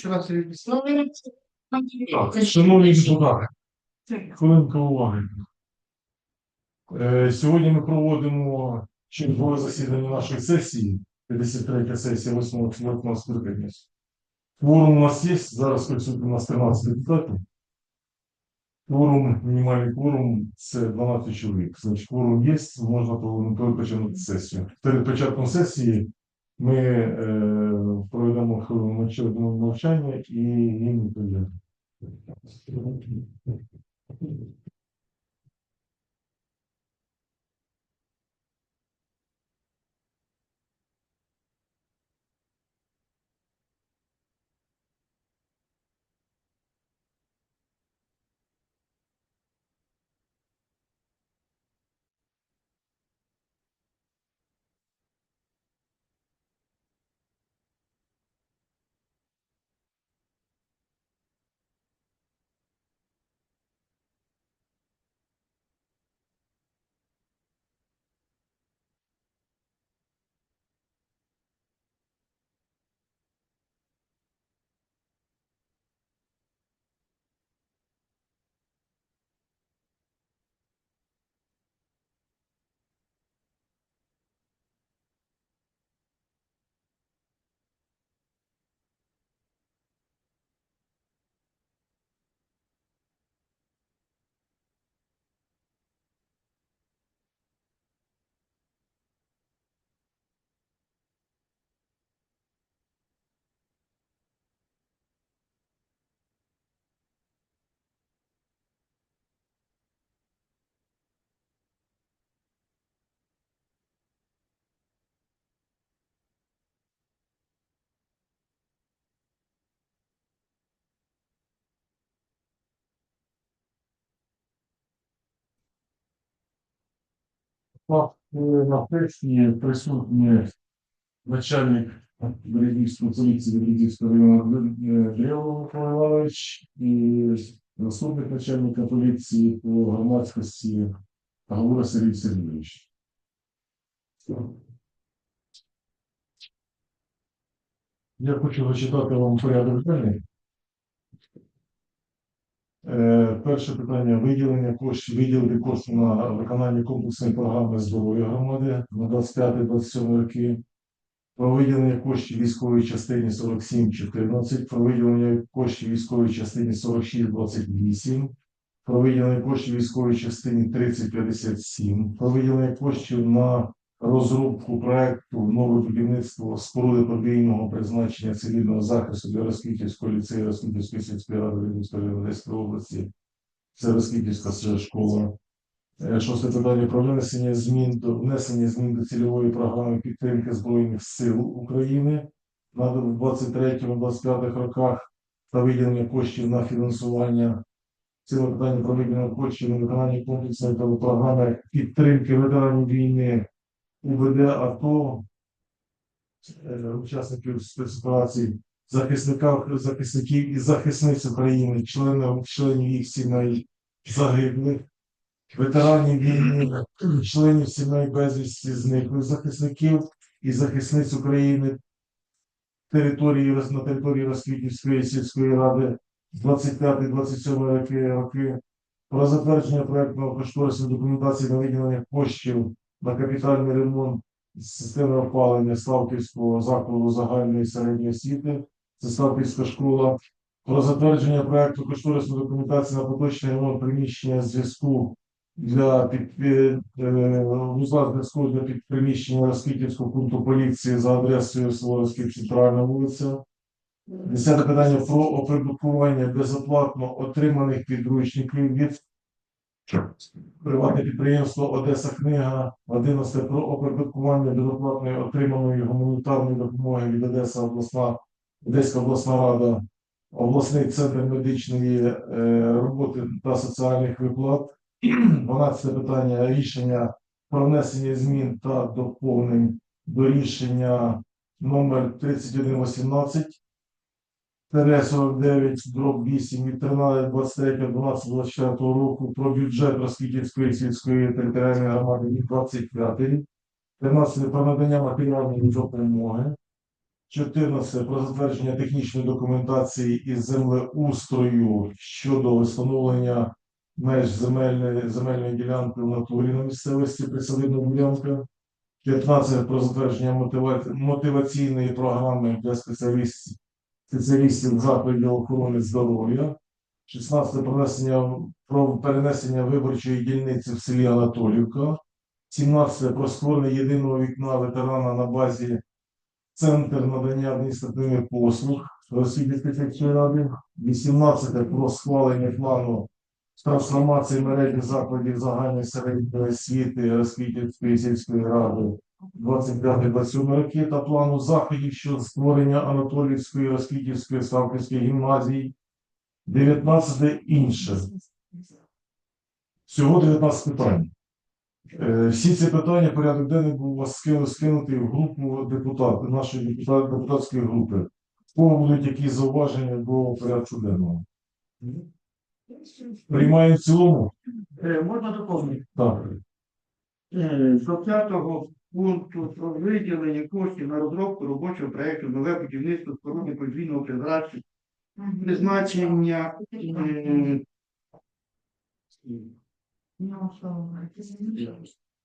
Ще раз реєструю. Так, шановні депутати, хвилинка уваги. Е, Сьогодні ми проводимо чергове засідання нашої сесії, 53 сесія 8 8 скликання. Кворум у нас є, зараз присутні у нас 13 депутатів. Кворум, мінімальний кворум це 12 чоловік. Значить, кворум є, можна починати сесію. Перед початком сесії ми е, проведемо хвилину мовча- мовчання і їм відповідаємо. Е, на сесії присутні начальник Берегівської поліції Берегівського району Дрєвого Микола Іванович і заступник начальника поліції по громадськості Галура Сергій Сергійович. Я хочу зачитати вам порядок денний. Е, Перше питання виділення коштів, виділити кошти на виконання комплексної програми здоров'я громади на 25-27 роки. Про виділення коштів військовій частині 47-14, про виділення коштів військовій частині 46-28, про виділення коштів військовій частині 30-57, про виділення коштів на розробку проекту нове будівництво споруди подвійного призначення цивільного захисту для Розквітівського ліцею Розквітівської сільської ради району Одеської області. Це Розквітівська школа. Е, Шосте питання про внесення змін до внесення змін до цільової програми підтримки Збройних сил України на 23-25 роках та виділення коштів на фінансування. Ціле питання про виділення коштів на виконання комплексної програми підтримки ветеранів війни УВД АТО, е, учасників спецоперацій, захисників, захисників і захисниць України, членів, членів їх сімей загиблих, ветеранів війни, членів сімей безвісті зниклих захисників і захисниць України території на території Розквітівської сільської ради 25-27 роки, роки про затвердження проектного кошторисної документації на виділення коштів на капітальний ремонт системи опалення Славківського закладу загальної середньої освіти, це Славківська школа, про затвердження проекту кошторисної документації на поточний ремонт приміщення зв'язку для під, е, е, вузла зв'язку для під приміщення Розквітівського пункту поліції за адресою село Розквіт, центральна вулиця. Десяте питання про оприбуткування безоплатно отриманих підручників від приватне підприємство Одеса Книга, 11 про оприбуткування безоплатної отриманої гуманітарної допомоги від Одеса обласна, Одеська обласна рада, обласний центр медичної е, роботи та соціальних виплат. 12 питання рішення про внесення змін та доповнень до рішення номер 3118 49 дроб 8 від 13 23 12 24 року про бюджет Розквітівської сільської територіальної громади від 25 рік. 13 про надання матеріальної допомоги. 14 про затвердження технічної документації із землеустрою щодо встановлення меж земельної, земельної ділянки в натурі на місцевості присадибна ділянка. 15 про затвердження мотива- мотиваційної програми для спеціалістів, спеціалістів закладів охорони здоров'я. 16 про перенесення виборчої дільниці в селі Анатолівка. 17 про створення єдиного вікна ветерана на базі Центр надання адміністративних послуг Російської сільської ради. 18 про схвалення плану трансформації мережі закладів загальної середньої освіти Росквітівської сільської ради 25-27 роки та плану заходів щодо створення Анатоліївської, Росквітівської, Ставківської гімназії. 19 інше. Всього 19 питань. Е, Всі ці питання порядок денний був у вас скину- скинутий в групу депутатів, нашої депутат- депутатської групи. Кого будуть якісь зауваження до порядку денного? Приймаємо в цілому? Е, Можна доповнити? Так. Е, До п'ятого пункту про виділення коштів на розробку робочого проекту нове будівництво споруди подвійного призначення, призначення е,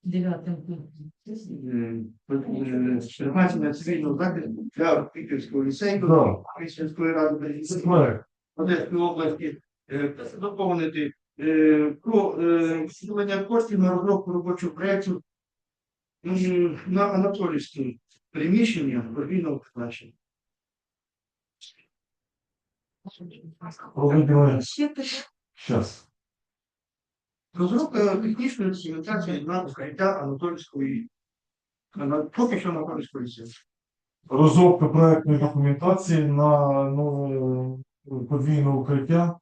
Дев'ятим е, е, призначення цивільного захисту для Піківського ліцею Да. Ради Це. Одеської області. Е, доповнити е, про е, виділення коштів на розробку робочого проекту м, на Анатолійське приміщення подвійного призначення. Щас. Розробка технічної документації на укриття Анатольської, Ана- поки що Анатольської ліцею. Розробка проектної документації на ну, подвійне укриття.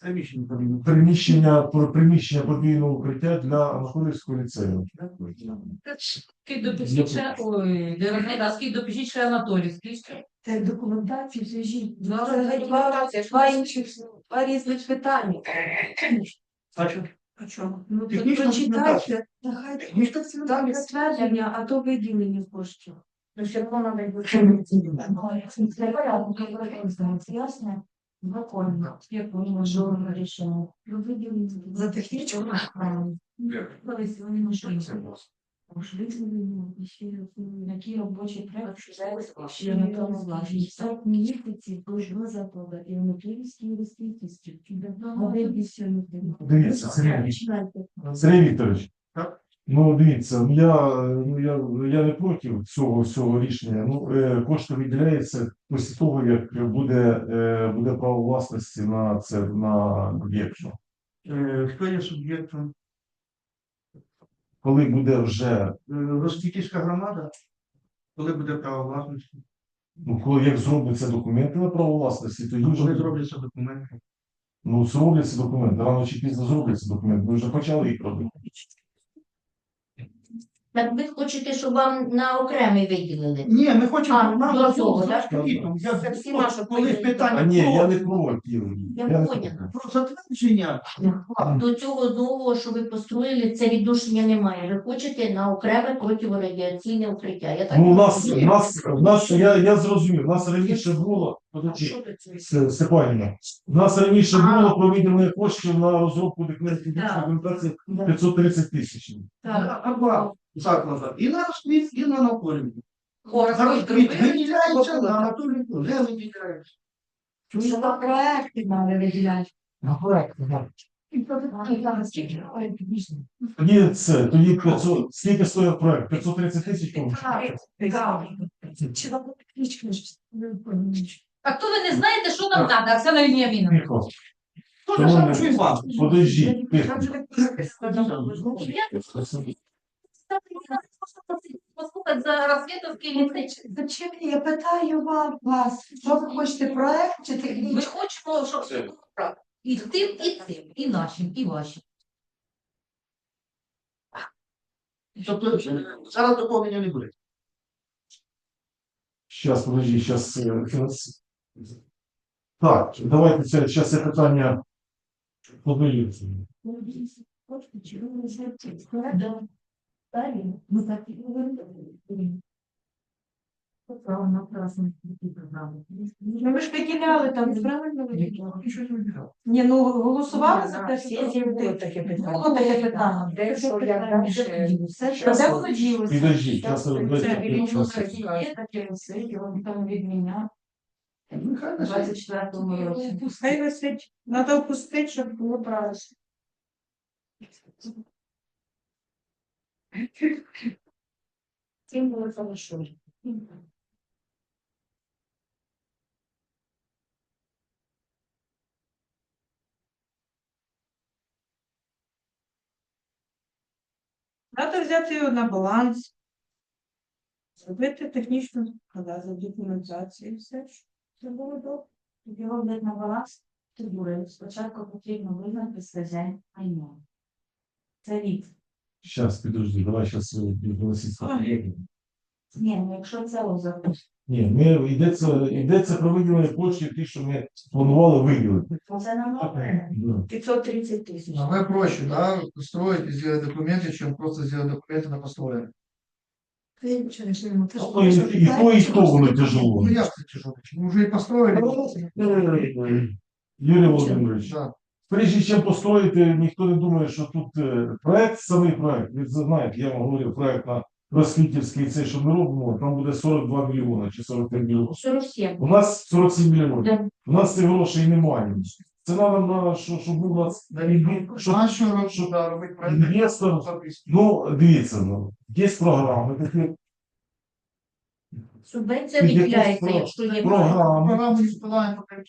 Приміщення подвійного. Приміщення, про приміщення подвійного укриття для Анатолійського ліцею. Скільки допишіть ще, ой, Вероніка, скільки допишіть ще Анатолій, скільки? Це документація, зв'яжіть. Два Це рази два, два інших, два різних питання. А що? А чому? Ну, то Технічна прочитайте, нехай Технічна там підтвердження, а то виділення коштів. Ну, все одно надо його Це порядок, ясно? Законно. Як ми можемо рішення? За технічну програму. Колись вони можуть. Які робочі проекти, ще на тому зважені. Так, місяці кожного закладу і внутрішній і розкритості. Дивіться, Сергій Вікторович. Так. Ну, дивіться, ну, я, ну, я, я не проти цього всього рішення. Ну, е, кошти виділяються після того, як буде, е, буде право власності на це на об'єкт. Е, Хто є суб'єктом? Коли буде вже, Е, громада? Коли буде право власності? ну, коли як зробляться документи на право власності, тоді Коли вже зробляться документи? ну, зробляться документи, рано чи пізно зробляться документи. Ми вже почали їх робити. Так ви хочете, щоб вам на окремий виділили? Ні, ми хочемо А, нам до на цього, так? Я Це за всі то, наші коли питання А ні, я не про- проти. Я поняла. про затвердження До цього нового, що ви построїли, це відношення немає. Ви хочете на окреме противорадіаційне укриття. Я так Ну, у нас, у розумію. нас, у нас, я, я зрозумів, у нас раніше було, Степанівна, у нас раніше А. було про виділення коштів на розробку Так. документації 530 тисяч. Так. або заклада. І на розквіт, і на. Хорс На розквіт виділяється, на Анатолію не виділяється. Що на проекти мали виділяти? На проект, так. Тоді це, тоді 500, скільки стоїть проект? 530 тисяч? Чи? А хто ви не знаєте, що нам треба, Оксана Веніаміновна? Тихо, То ж саме, що і вам. подожди, тихо. Послухати за розвідувський ліцей. Зачем я питаю вам вас, що ви хочете проект чи Ми технічний? хочемо, щоб все було правильно. І тим, і цим, і нашим, і вашим. Тобто е, зараз доповнення не буде. Сейчас, подожди, сейчас. Так, давайте це, зараз це питання подаються. Ми. Ну, ви ж виділяли там правильно виділяли? Ні, ну голосували за те, що таке питання. Було таке питання. Де що, як там ще? Все Та ж де воно ділося? Підождіть, Зараз зараз це є таке висить, його там відміняв. Нехай У на 24-му році. Хай висить. Треба впустити, щоб було правильно. Цим було хорошо. Треба взяти його на баланс. Зробити технічну документацію і все. щоб Було добре. Його на баланс, ти. Спочатку потрібно визнати стезень майно. Це від. Зараз, підожди, давай зараз відголоситься. Ні, ну якщо це озаку. Ні, ми йдеться, йдеться про виділення коштів, ті, що ми планували виділити. Це на нове. 530 тисяч. Намного проще, да, строить и сделать документы, чем просто сделать документы на построение. Ну, і, і то, і то воно тяжело. Ну, я, кстати, тяжело. Мы уже и построили. Юрій Володимирович, Да. прежде чим построїти, ніхто не думає, що тут е, проект, самий проект, ви знаєте, я вам говорив, проект на Розквітівський цей, що ми робимо, там буде 42 мільйони чи 43 мільйони. 47. У нас 47 мільйонів. Да. У нас цих грошей немає. Це треба, на, що, щоб був у нас Да, и щоб а робить, що да, робить проект? інвестор. Ну, дивіться, ну, є програми, такі Субвенція виділяється, про- якщо є програми. Программу не вспеваем пока.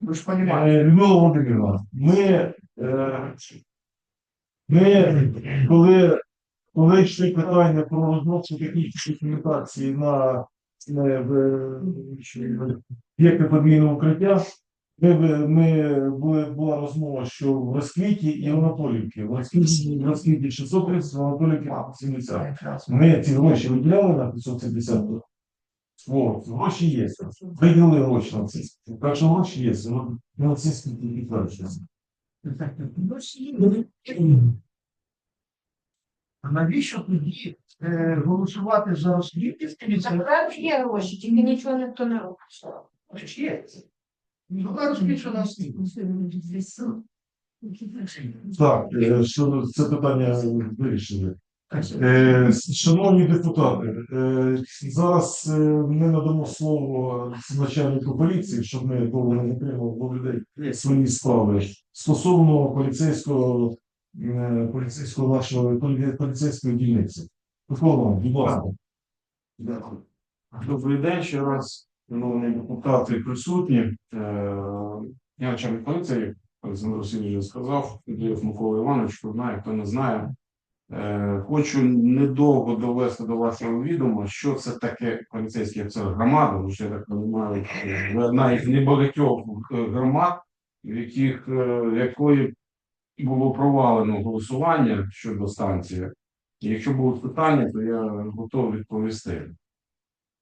Вы же понимаете. Е, Людмила Володимирівна, ми, е, ми коли, коли йшли питання про розробку технічної документації на в- в- об'єкти подвійного укриття, ми, ми були, була розмова, що в розквіті і в Анатолівці. В розквіті, в розквіті 630, в Анатолівці 70. Ми ці гроші виділяли на 570. От, гроші є. Виділили гроші на це. Так що гроші є. Ми оці скільки підтверджуємо. А навіщо тоді е, голосувати за Заправді є гроші, тільки нічого ніхто не робить. Є. Ну, Так, е, щодо це питання вирішили. Е, Шановні депутати, е, зараз ми надамо слово начальнику поліції, щоб ми довго не отримали до людей свої справи стосовно поліцейського поліцейського нашого поліцейської дільниці. Микола, будь ласка. Дякую. Добрий день ще раз, шановні депутати присутні. Е, Я начальник поліції, Олександр Васильович сказав, Дієв Микола Іванович, хто знає, хто не знає. Е, Хочу недовго довести до вашого відома, що це таке поліцейський офіцер громади, тому що я так розумію, одна із небагатьох е, громад, в яких якої було провалено голосування щодо станції. Якщо будуть питання, то я готовий відповісти.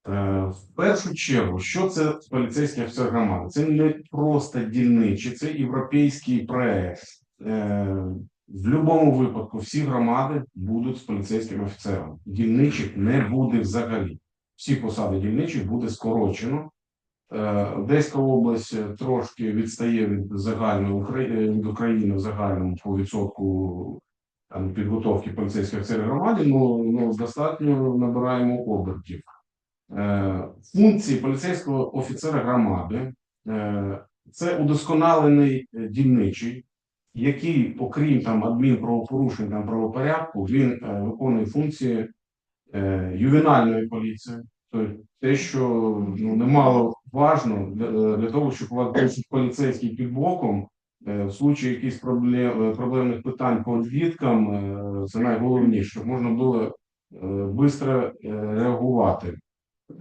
Е, В першу чергу, що це поліцейський офіцер громади? Це не просто дільничий, це європейський проект. Е, В будь-якому випадку всі громади будуть з поліцейським офіцером. Дільничих не буде взагалі. Всі посади дільничих буде скорочено. Е, Одеська область трошки відстає від загальної від України в загальному по відсотку підготовки поліцейських офіцерів громаді, ну, ну достатньо набираємо обертів. Е, Функції поліцейського офіцера громади е, це удосконалений е, дільничий, який, окрім там адмінправопорушень там правопорядку, він виконує функції ювенальної поліції, тобто те, що ну, немало важно для, для того, щоб у вас був поліцейський під боком, в случаї якихось проблем, проблемних питань по діткам, е, це найголовніше, щоб можна було швидко реагувати.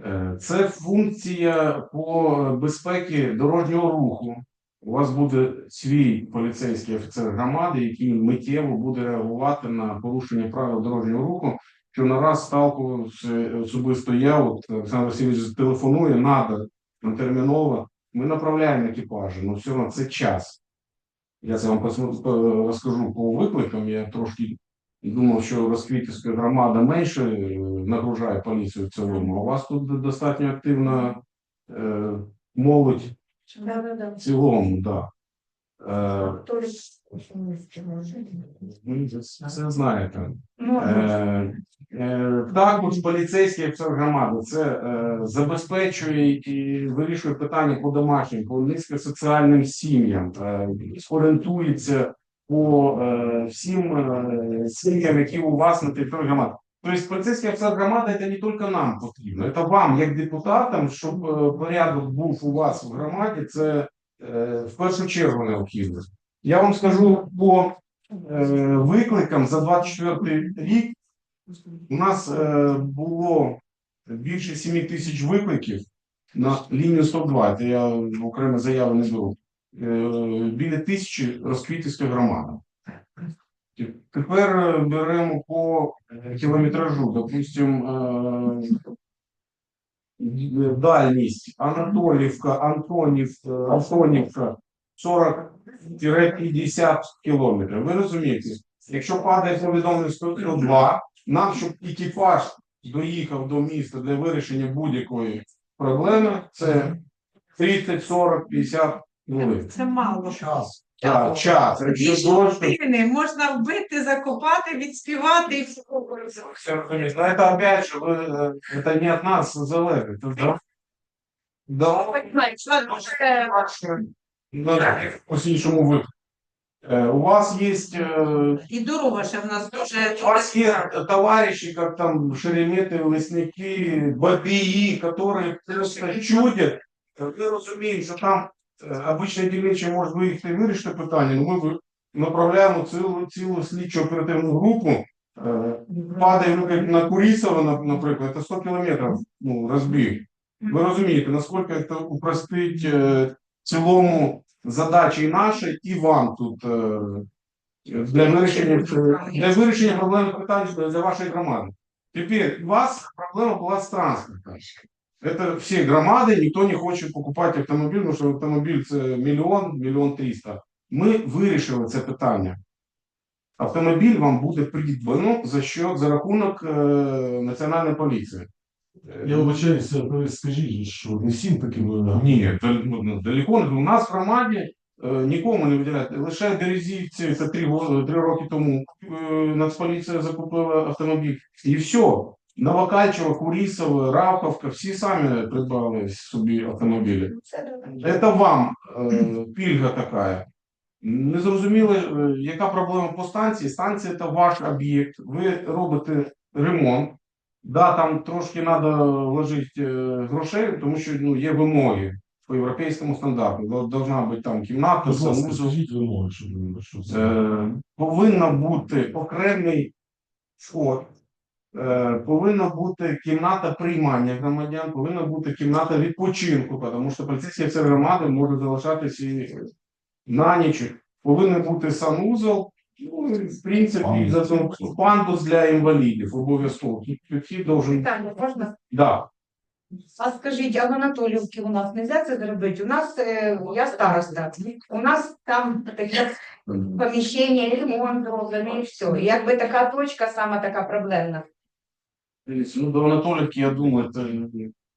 Е, Це функція по безпеці дорожнього руху. У вас буде свій поліцейський офіцер громади, який миттєво буде реагувати на порушення правил дорожнього руху. Що нараз сталкувався особисто я, от Олександр Васильович телефонує, надо ну, терміново. Ми направляємо екіпажі, але все одно це час. Я це вам розкажу по викликам. Я трошки думав, що Розквітівська громада менше е, нагружає поліцію в цілому. А у вас тут достатньо активна е, молодь в цілому, так. Да. Е, ви це знаєте. Е, е, Також поліцейський офіцер громади це е, забезпечує і вирішує питання по домашнім, по низькосоціальним сім'ям, е, орієнтується по е, всім е, сім'ям, які у вас на території громади. Тобто поліцейський офіцер громади це не тільки нам потрібно, це вам, як депутатам, щоб е, порядок був у вас в громаді, це в першу чергу необхідно. Я вам скажу по викликам за 24 рік у нас було більше 7 тисяч викликів на лінію 102. Це я окремо заяви не беру. Е, біля тисячі розквітівської громади. Тепер е, беремо по е, кілометражу, допустимо, дальність Анатолівка, Антонів, е, Антонівка 40-50 кілометрів. Ви розумієте, якщо падає повідомлення 102, нам, щоб екіпаж доїхав до міста для вирішення будь-якої проблеми, це 30, 40, 50 хвилин. Це мало. Час. Так, час. Якщо Більше дощ, години можна вбити, закопати, відспівати і все. все розумієте. Но это опять же, вы, э, это не от нас залежить. Да? Да. Ну, так, по-іншому випадку. Е, У вас є е, І дорога ще в нас дуже У вас есть товарищи, как там Шереметы, Лесники, Бабии, которые просто чудят. Ви розумієте, що там е, обична дільнича може виїхати і вирішити питання, але ми направляємо цілу, цілу слідчу оперативну групу. Е, Падає ну, на Курісово, наприклад, це 100 кілометрів ну, розбіг. Ви розумієте, наскільки це упростить в цілому задачі і наші, і вам тут е, для вирішення, для вирішення проблем питань для вашої громади. Тепер у вас проблема була з транспортом. Это все громады, никто не хоче покупати автомобіль, тому що автомобіль це мільйон, мільйон триста. Ми вирішили це питання. Автомобіль вам буде придбано за счет, за рахунок е, Національної поліції. Я вибачаюся, ви скажіть, що не всім таким ви ні, ну, далеко не у нас в громаді е, нікому не виділяють. Лише Березівці, це три, три роки тому е, Нацполіція закупила автомобіль. І все. Новокальчево, Курісово, Равковка, всі самі придбали собі автомобілі. Це вам е, пільга така. Не зрозуміли, е, яка проблема по станції. Станція це ваш об'єкт. Ви робите ремонт. Да, там трошки треба вложити е, грошей, тому що ну, є вимоги по європейському стандарту. Дол- Должна бути там кімната, вимоги, щоб що це. Е, повинна бути окремий вход, повинна бути кімната приймання громадян, повинна бути кімната відпочинку, тому що поліцейські офіцер громади можуть залишатися і на ніч. Повинен бути санузел, ну, і, в принципі, за це пандус для інвалідів обов'язково. Підхід должен. Питання можна? Да. А скажіть, а в Анатолівці у нас не можна це зробити? У нас, е, я староста, у нас там таке поміщення, ремонт зроблений і все. Якби така точка, саме така проблемна. Ну, до Анатолівки, я думаю, це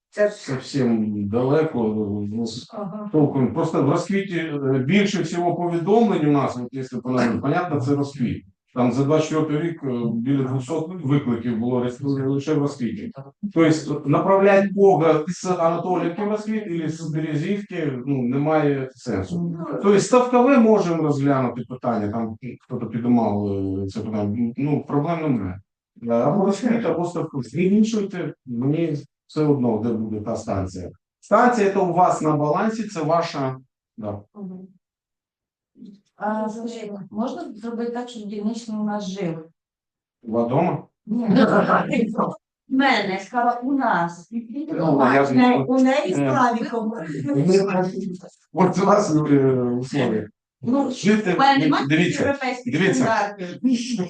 Це зовсім далеко. Ну, ага. толком. Просто в розквіті е, більше всього повідомлень у нас, от якщо понятно, понятно, це розквіт. Там за 24 рік е, біля 200 викликів було рес- лише в розквіті. Тобто направляти Бога з Анатоліївки в розквіт або з Березівки ну, немає сенсу. Тобто ставкове можемо розглянути питання, там хтось підіймав е, це питання. Ну, проблем немає. Е, Або розквіт, або ставкове. Змішуйте, мені все одно, де буде та станція. Станція це у вас на балансі, це ваша. Да. А скажіть, можна зробити так, щоб дільничний у нас жив? У вас дома? Ні, в мене, я сказала, у нас. Ну, я ж не- У неї з. Славіком. От у вас е, условия. Ну, Жити, в мене немає дивіться, європейських дивіться. стандартів.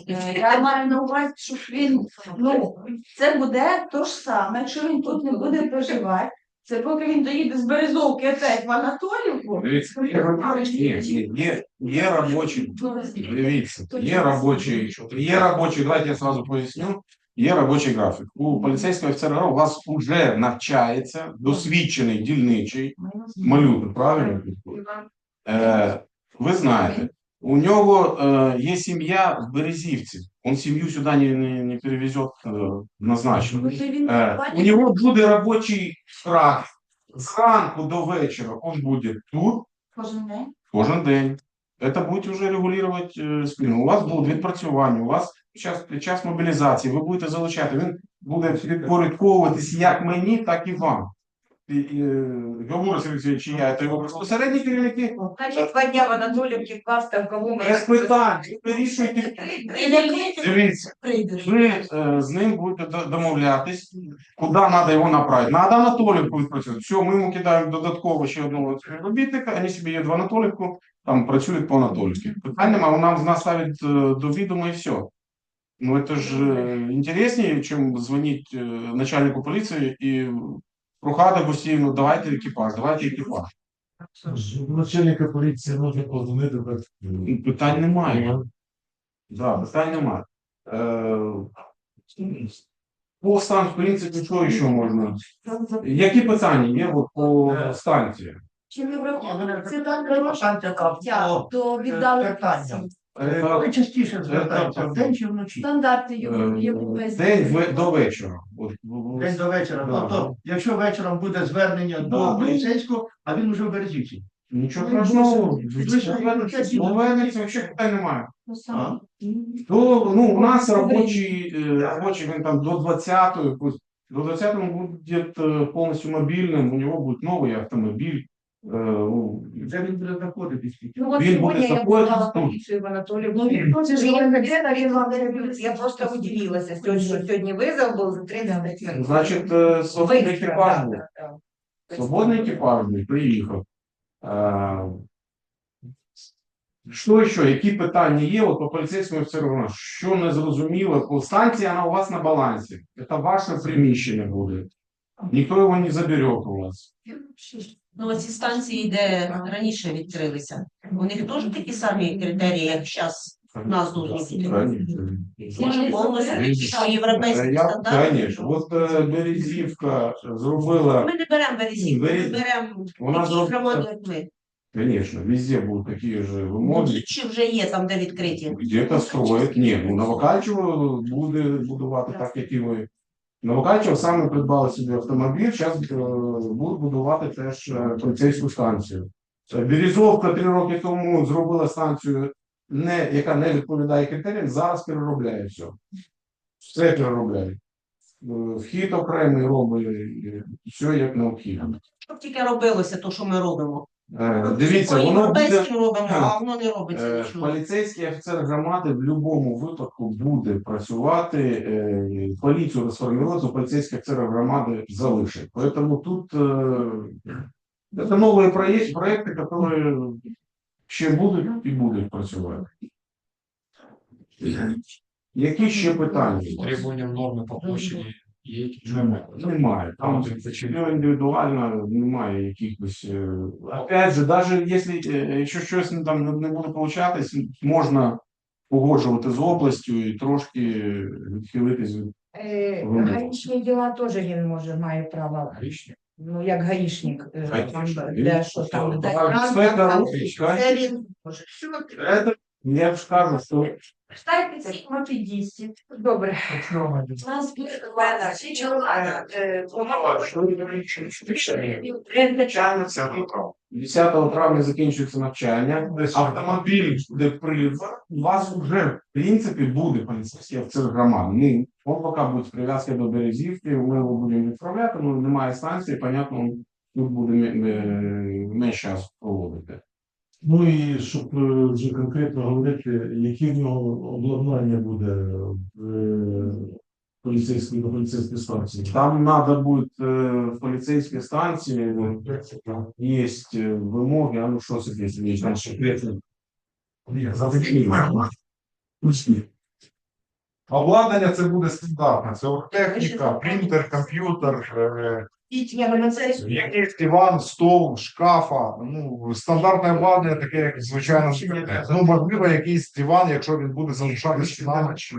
Е, Я маю на увазі, щоб він, ну, це буде то ж саме, якщо він тут не буде проживати, Це поки він доїде з Березовки опять в Анатолівку. Дивіться, є робочі, є, є робочі, дивіться, є робочий, є робочий, давайте я сразу поясню, є робочий графік. У поліцейського офіцера у вас вже навчається досвідчений дільничий малюк, правильно? Е, ви знаєте, у нього е, є сім'я в Березівці, він сім'ю сюди не, не, не перевезет е, однозначно. Е, у него буде робочий графік. Зранку до вечора он буде тут, Кожен день. кожен день. Это будете вже регулювати е, спільно. У вас будуть відпрацювання, у вас під час, час мобілізації ви будете залучати. Він буде підпорядковуватись як мені, так і вам. І, і, Георгій Олексійович, чи я, то його безпосередні керівники. Значить, два дня в Анатолівці класти в кого ми. Без питань, вирішуйте. Дивіться, Прийдеш. ви е, з ним будете до- домовлятись, куди треба його направити. Надо Анатолівку відпрацювати. Все, ми йому кидаємо додатково ще одного співробітника, вони собі їдуть в Анатолівку, там працюють по Анатолівці. Питань немає, нам з нас ставить е, до відома і все. Ну, это же э, интереснее, чем звонить э, начальнику полиции и прохати постійно, давайте екіпаж, давайте екіпаж. Начальника поліції можна позвонити. Питань немає. Да, питань немає. Е, по станції, в принципі, що ще можна? Які питання є от по станції? Чи не враховує це так то віддали Питання. Е, Ви частіше Це- звертаєтеся це- вдень чи вночі? стандарти е. День в- до вечора. От, в- День до вечора. Да. Тобто, якщо вечором буде звернення Да. до поліцейського, а він уже в Березівці. Нічого Ну, страшного. ви ж- Звернеться, звернеться, взагалі питань немає. Ну. То ну, у нас робочий, е, робочий він там до 20-ї, пусть до 20-го будет е, повністю мобільним, у нього буде новий автомобіль. Е, ну, він буде знаходитись? Ну, от Він сьогодні я знаходитись була тут. поліцію в. Ну, він хоче, Він щоб він він вам не робив. Я просто удивилася, сьогодні, що сьогодні визов був за 30 хвилин. Значить, е, свободний Быстро, екіпаж був. да, да. Свободний екіпаж був, приїхав. Е, Що ще? Які питання є? От по поліцейському у нас, що не зрозуміло, по станції вона у вас на балансі. Це ваше приміщення буде. Ніхто його не забере у вас. Ну, ці станції, де раніше відкрилися, у них теж такі самі критерії, як зараз у нас должні бути. Вони повністю по європейським Е, Конечно. От е, Березівка зробила, Ми не беремо березів, ми беремо такі зроб- громади, як ми. конечно, везде будуть такі ж Ну, вимоги. Чи вже є там, де відкриті? Где-то строїть. Ні, ну Новокальчево буде будувати так, як і ви. Новокальчево саме придбали собі автомобіль, зараз будуть будувати теж е, поліцейську станцію. Це Березовка три роки тому зробила станцію, не, яка не відповідає критеріям, зараз переробляє все. Все переробляє. Е, Вхід окремий робить, е, все як необхідно. Щоб тільки робилося, то, що ми робимо. Е, Дивіться, воно буде. європейським робимо, а воно не робиться Е, нічого. Поліцейський офіцер громади в будь-якому випадку буде працювати, е, поліцію розформувати, поліцейський офіцер громади залишить. Тому тут е, це нові проєкти, проєкти, які ще будуть і будуть працювати. Які ще питання? у вас? Требування норми по площаді є якісь? Немає. Там все індивідуально немає якихось. е, Опять же, навіть якщо, е, якщо щось не- там не- буде получатись, можна погоджувати з областю і трошки відхилитись від Е, Гаїчні діла теж він може має право. Річні? Ну, як гаїшник, там, де що там, де це він може. Я ж кажу, що Ставте ці на 50. Добре. У нас буде Ще чоловіка, е, навчання 10 травня закінчується навчання. Автомобіль буде приліт. У вас вже в принципі буде поліцейський офіцер громади. Ну, он поки буде прив'язка до Березівки, ми його будемо відправляти, ну немає станції, понятно, тут буде ме- ме- менше часу проводити. Ну і щоб е, вже конкретно говорити, які в нього обладнання буде в е, поліцейській до поліцейської станції. Там треба буде е, в поліцейській станції, є е, вимоги, а ну що це є, там секретно. Обладнання це буде стандартне. Це техніка, принтер, комп'ютер, е, Ні, ну це Якийсь диван, стол, шкафа, ну, стандартне обладнання, таке, як звичайно. Ну, можливо, якийсь диван, якщо він буде залишатися нами, чи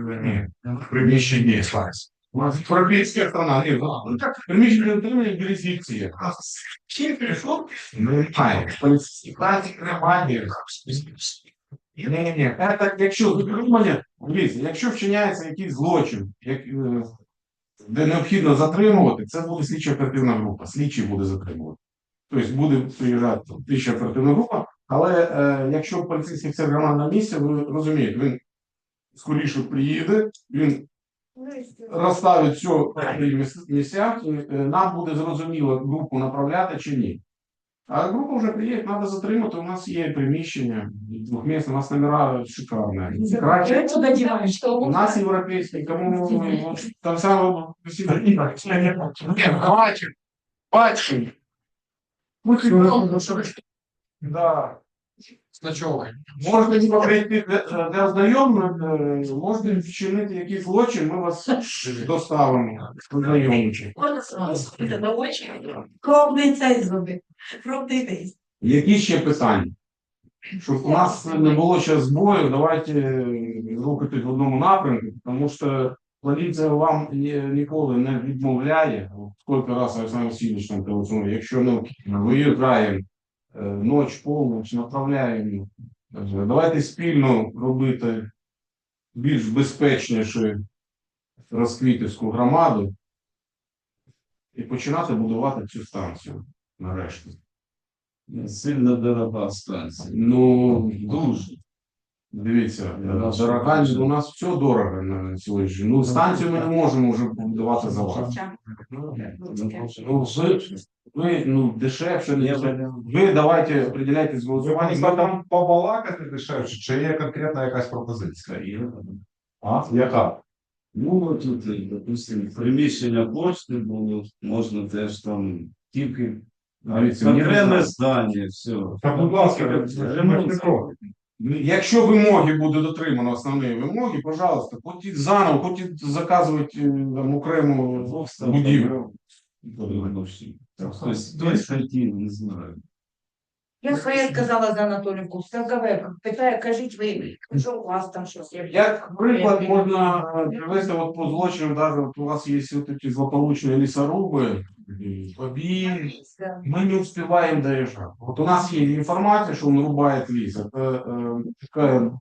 в приміщенні. У нас європейська страна, ні, ну, так, приміщення отримання юрисдикції. Чим прийшов? Немає. Поліцейські класик немає. Ні, ні, це якщо якщо вчиняється якийсь злочин, як, е, де необхідно затримувати, це буде слідча оперативна група. Слідчий буде затримувати. Тобто буде приїжджати слідча оперативна група, але е, якщо поліцейський громади на місці, ви розумієте, він скоріше приїде, він розставить все в місцях, і е, нам буде зрозуміло групу направляти чи ні. А група вже приїде, треба затримати. У нас є приміщення двохмісне, у нас номера шикарні. Краще. У нас європейські, кому ну, там саме Бачив, бачив. Да. Значок. Можете либо прийти ознайомлення, е, можете вчинити якийсь злочин, ми вас доставимо ознайомити. Можна сходити на очі, кровний цей зробити. Кровний. Які ще питання? Щоб у нас не було ще збою, давайте рухатись в одному напрямку, тому що поліція вам ні- ніколи не відмовляє. Скільки разів Олександр Васильович нам телефонує, якщо необхідно, виїжджаємо е, ніч, полніч, направляємо. Давайте спільно робити більш безпечнішу Розквітівську громаду і починати будувати цю станцію нарешті. Сильно дорога станція. Ну, дуже. Дивіться, дорога, у нас все дорого на сьогодні. Ну, станцію ми не можемо вже побудувати за вас. Ну, ви, ви ну, дешевше, не. Ви давайте определяйтесь голосуванням. Можна там побалакати дешевше, чи є конкретна якась пропозиція? А? Яка? Ну, тут, допустим, приміщення почти було, можна теж там тільки Дивіться, мені окреме не здання, все. Та, будь ласка, проти. Якщо вимоги будуть дотримано основні вимоги, пожалуйста, хотіть заново, хотіть заказувати е, там, окрему будівлю. Хтось хотів, не знаю. Я своє сказала за Анатолівку, Ставкове, питає, кажіть ви, що у вас там щось є? Як приклад можна привести от по злочинам, даже от у вас є вот эти злополучные лесорубы, и побеги, мы не успеваем доезжать. Вот у нас есть информация, что он рубает лес. Это э, такая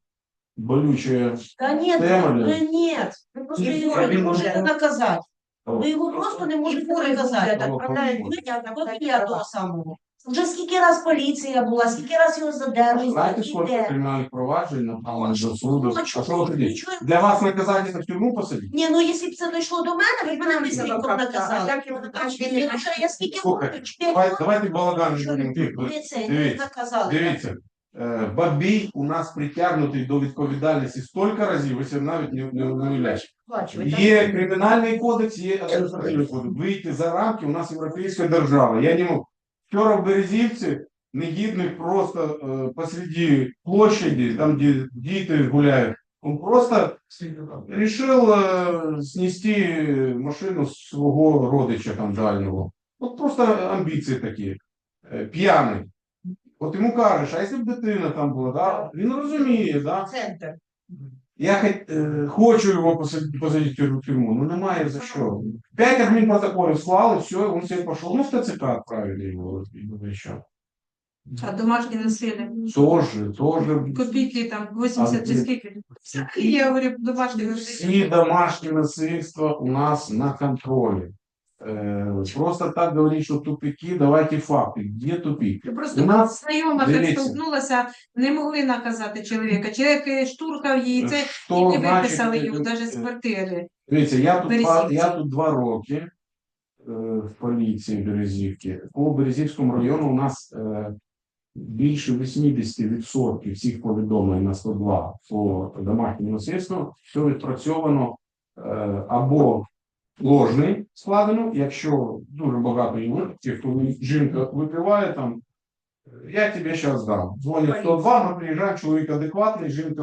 болючая Та ні, тема. ну для- ні. Ви просто Ні, його не він можете може- наказати. Ви його просто не можете Фури наказати. так продають, Ви понятно, копія того самого. Вже скільки раз поліція була, скільки раз його задержали, Знаете, скільки сколько де. криминальных проваджень направлено до суду? Ну, А чому? что вы хотите? Нічого. Для вас наказать это в тюрьму посадить? Ні, ну якщо б це дійшло до мене, ви б мене быстренько А наказали. так його Значить, він вже я скільки Слухай, років, чотири Давай, роки, давайте балаган не будемо ви тихо. це не Дивіться, наказали. Дивіться, е, Бабій у нас притягнутий до відповідальності стільки разів, ви себе навіть не, не, не уявляєте. Сплачують. Є кримінальний кодекс, є адміністративний кодекс. Вийти за рамки у нас європейська держава. Я не можу. Вчора в Березівці негідник просто е, посреди площади, там де діти гуляють, він просто рішив е, снести машину свого родича там дальнього. От просто амбіції такі. Е, П'яний. От йому кажеш, а якщо б дитина там була, да? він розуміє, да? Центр. Я е, хочу його посадити, посадити в тюрму, ну немає за що. П'ять адмінпротоколів склали, все, він себе пішов, ну в ТЦК відправили його, і що. А домашнє насилля. Тоже, тоже. Копійки там 80 чи скільки. Я говорю, домашнє насилля. Всі домашні насильства у нас на контролі. Е, просто так говорить, що тупики, давайте факти. Де тупик? Просто У нас- знайома так дивіться. не могли наказати чоловіка. Чоловік штурхав її, це Що тільки значить, виписали е, його навіть з е, квартири. Дивіться, я тут, два, Березівці. я тут два роки в поліції Березівки. По Березівському району у нас більше 80% всіх повідомлень на 102 по домашньому насильству, все відпрацьовано або ложний складено, якщо дуже багато випадків, коли жінка випиває там, я тебе зараз дам. Дзвонять 102, два. приїжджаємо, чоловік адекватний, жінка